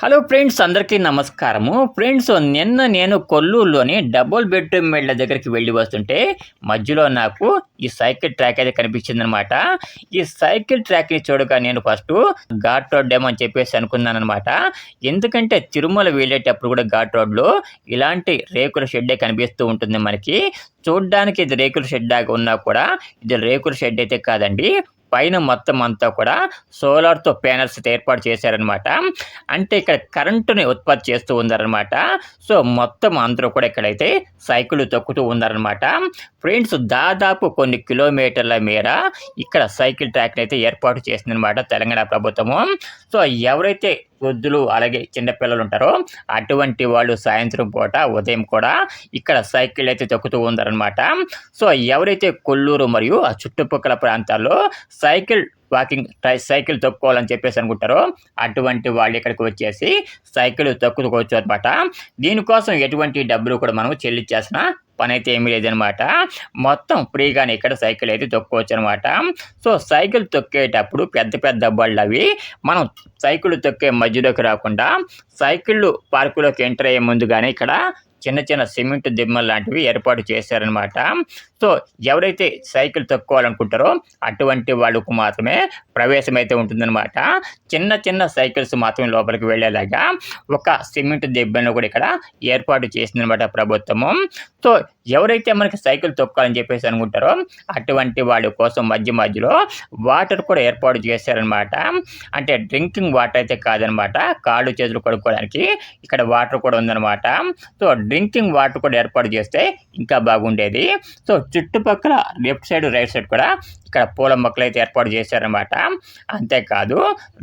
Hello friends అందరికీ నమస్కారము. Friends నిన్న నేను కొల్లూరులోని డబుల్ బెడ్రూమ్ మెళ్ళ దగ్గరికి వెళ్ళి వస్తుంటే మధ్యలో నాకు ఈ సైకిల్ ట్రాక్ అయితే కనిపించింది అనమాట ఈ సైకిల్ ట్రాక్ని చూడగా నేను ఫస్ట్ ఘాట్ రోడ్ ఏమో అని చెప్పేసి అనుకున్నాను అనమాట ఎందుకంటే తిరుమల వెళ్ళేటప్పుడు కూడా ఘాట్ రోడ్లో ఇలాంటి రేకుల షెడ్డే కనిపిస్తూ ఉంటుంది మనకి. చూడ్డానికి ఇది రేకుల షెడ్ దాకా ఉన్నా కూడా ఇది రేకుల షెడ్ అయితే కాదండి. పైన మొత్తం అంతా కూడా సోలార్తో ప్యానల్స్ ఏర్పాటు చేశారనమాట అంటే ఇక్కడ కరెంటుని ఉత్పత్తి చేస్తూ ఉన్నారనమాట సో మొత్తం అందరూ కూడా ఇక్కడైతే సైకిల్ తొక్కుతూ ఉన్నారనమాట ఫ్రెండ్స్ దాదాపు కొన్ని కిలోమీటర్ల మేర ఇక్కడ సైకిల్ ట్రాక్ని అయితే ఏర్పాటు చేసిందనమాట తెలంగాణ ప్రభుత్వము. సో ఎవరైతే వృద్ధులు అలాగే చిన్నపిల్లలు ఉంటారో అటువంటి వాళ్ళు సాయంత్రం పూట ఉదయం కూడా ఇక్కడ సైకిల్ అయితే తొక్కుతూ ఉన్నారనమాట సో ఎవరైతే కొల్లూరు మరియు ఆ చుట్టుపక్కల ప్రాంతాల్లో సైకిల్ వాకింగ్ సైకిల్ తొక్కుకోవాలని చెప్పేసి అనుకుంటారో అటువంటి వాళ్ళు ఇక్కడికి వచ్చేసి సైకిల్ తొక్కుకోవచ్చు అనమాట దీనికోసం ఎటువంటి డబ్బులు కూడా మనం చెల్లించాల్సిన పని అయితే ఏమీ లేదనమాట మొత్తం ఫ్రీగానే ఇక్కడ సైకిల్ అయితే తొక్కోవచ్చు అనమాట సో సైకిల్ తొక్కేటప్పుడు పెద్ద పెద్ద బళ్ళు అవి మనం సైకిల్ తొక్కే మధ్యలోకి రాకుండా సైకిళ్ళు పార్కులోకి ఎంటర్ అయ్యే ముందుగానే ఇక్కడ చిన్న చిన్న సిమెంట్ దిమ్మలు లాంటివి ఏర్పాటు చేశారనమాట సో ఎవరైతే సైకిల్ తొక్కోవాలనుకుంటారో అటువంటి వాళ్ళకు మాత్రమే ప్రవేశం అయితే ఉంటుందన్నమాట. చిన్న చిన్న సైకిల్స్ మాత్రమే లోపలికి వెళ్ళేలాగా ఒక సిమెంట్ దెబ్బను కూడా ఇక్కడ ఏర్పాటు చేసిందనమాట ప్రభుత్వము. సో ఎవరైతే మనకి సైకిల్ తొక్కాలని చెప్పేసి అనుకుంటారో అటువంటి వాళ్ళ కోసం మధ్య మధ్యలో వాటర్ కూడా ఏర్పాటు చేశారనమాట అంటే డ్రింకింగ్ వాటర్ అయితే కాదనమాట కాళ్ళు చేతులు కడుక్కోవడానికి ఇక్కడ వాటర్ కూడా ఉందన్నమాట. సో డ్రింకింగ్ వాటర్ కూడా ఏర్పాటు చేస్తే ఇంకా బాగుండేది. సో చుట్టుపక్కల లెఫ్ట్ సైడ్ రైట్ సైడ్ కూడా ఇక్కడ పూల మొక్కలు అయితే ఏర్పాటు చేశారనమాట అంతేకాదు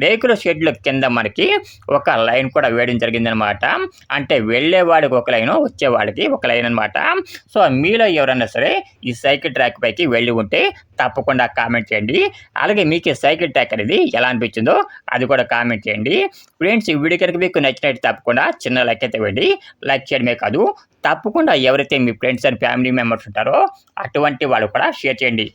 రేకుల షెడ్ల కింద మనకి ఒక లైన్ కూడా వేయడం జరిగిందనమాట అంటే వెళ్ళేవాడికి ఒక లైన్ వచ్చేవాడికి ఒక లైన్ అనమాట సో మీలో ఎవరైనా సరే ఈ సైకిల్ ట్రాక్ పైకి వెళ్ళి ఉంటే తప్పకుండా కామెంట్ చేయండి. అలాగే మీకు ఈ సైకిల్ ట్రాక్ అనేది ఎలా అనిపించిందో అది కూడా కామెంట్ చేయండి. ఫ్రెండ్స్ ఈ వీడియో కనుక మీకు నచ్చినట్టు తప్పకుండా చిన్న లైక్ అయితే వెళ్ళి లైక్ చేయడమే కాదు తప్పకుండా ఎవరైతే మీ ఫ్రెండ్స్ అండ్ ఫ్యామిలీ మెంబర్స్ ఉంటారో అటువంటి వాళ్ళు కూడా షేర్ చేయండి.